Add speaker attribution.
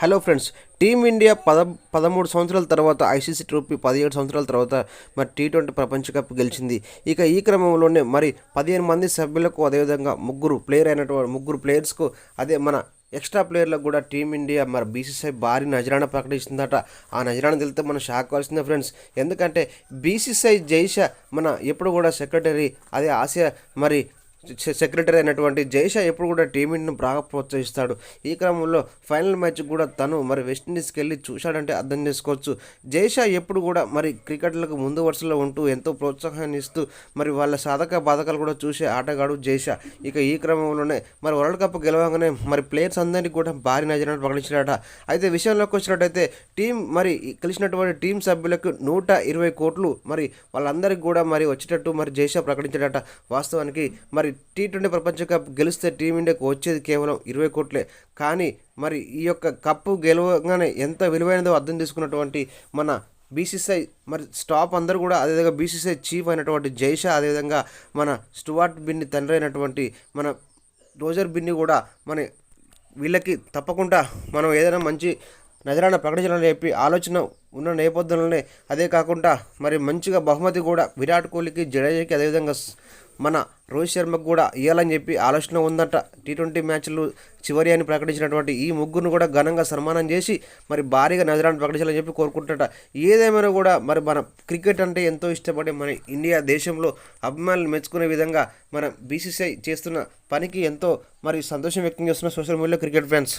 Speaker 1: Hello friends team India పద పదమూడు సంవత్సరాల తర్వాత ఐసీసీ ట్రోఫీ పదిహేడు సంవత్సరాల తర్వాత మరి టీ ట్వంటీ ప్రపంచ కప్ గెలిచింది. ఇక ఈ క్రమంలోనే మరి పదిహేను మంది సభ్యులకు అదేవిధంగా ముగ్గురు ప్లేయర్ అయినటువంటి ముగ్గురు ప్లేయర్స్కు అదే మన ఎక్స్ట్రా ప్లేయర్లకు కూడా టీమిండియా మరి బీసీసీఐ భారీ నజరాన ప్రకటిస్తుందట. ఆ నజరాన తెలితే మనం షాక్ కావాల్సిందే ఫ్రెండ్స్. ఎందుకంటే బీసీసీఐ జైషా మన ఎప్పుడు కూడా సెక్రటరీ అదే ఆసియా మరి సెక్రటరీ అయినటువంటి జైషా ఎప్పుడు కూడా టీమిండిని బాగా ప్రోత్సహిస్తాడు. ఈ క్రమంలో ఫైనల్ మ్యాచ్ కూడా తను మరి వెస్టిండీస్కి వెళ్ళి చూశాడంటే అర్థం చేసుకోవచ్చు. జైషా ఎప్పుడు కూడా మరి క్రికెట్లకు ముందు వరుసలో ఉంటూ ఎంతో ప్రోత్సాహాన్ని ఇస్తూ మరి వాళ్ళ సాధక బాధకాలు కూడా చూసే ఆటగాడు జైషా ఇక ఈ క్రమంలోనే మరి వరల్డ్ కప్ గెలవగానే మరి ప్లేయర్స్ అందరినీ కూడా భారీ నజరాన్ని ప్రకటించాడట అయితే విషయంలోకి వచ్చినట్టయితే టీం మరి కలిసినటువంటి టీం సభ్యులకు నూట ఇరవై కోట్లు మరి వాళ్ళందరికీ కూడా మరి వచ్చేటట్టు మరి జైషా ప్రకటించాడట. వాస్తవానికి మరి టీ ట్వంటీ ప్రపంచ కప్ గెలిస్తే టీమిండియాకు వచ్చేది కేవలం ఇరవై కోట్లే. కానీ మరి ఈ యొక్క కప్పు గెలవగానే ఎంత విలువైనదో అర్థం చేసుకున్నటువంటి మన బీసీసీఐ మరి స్టాప్ అందరూ కూడా అదేవిధంగా బీసీసీఐ చీఫ్ అయినటువంటి జైషా అదేవిధంగా మన స్టువార్ట్ బిన్ని తండ్రి అయినటువంటి మన రోజర్ బిన్ని కూడా మన వీళ్ళకి తప్పకుండా మనం ఏదైనా మంచి నజరాన ప్రకటించాలని చెప్పి ఆలోచన ఉన్న నేపథ్యంలోనే అదే కాకుండా మరి మంచిగా బహుమతి కూడా విరాట్ కోహ్లీకి జడేజాకి అదేవిధంగా మన రోహిత్ శర్మకు కూడా ఇవ్వాలని చెప్పి ఆలోచన ఉందట. టీ ట్వంటీ మ్యాచ్లు చివరి అని ప్రకటించినటువంటి ఈ ముగ్గురును కూడా ఘనంగా సన్మానం చేసి మరి భారీగా నజరాన్ని ప్రకటించాలని చెప్పి కోరుకుంటాట ఏదేమైనా కూడా మరి మన క్రికెట్ అంటే ఎంతో ఇష్టపడే మన ఇండియా దేశంలో అభిమానులు మెచ్చుకునే విధంగా మన బీసీసీఐ చేస్తున్న పనికి ఎంతో మరి సంతోషం వ్యక్తం చేస్తున్న సోషల్ మీడియాలో క్రికెట్ ఫ్యాన్స్.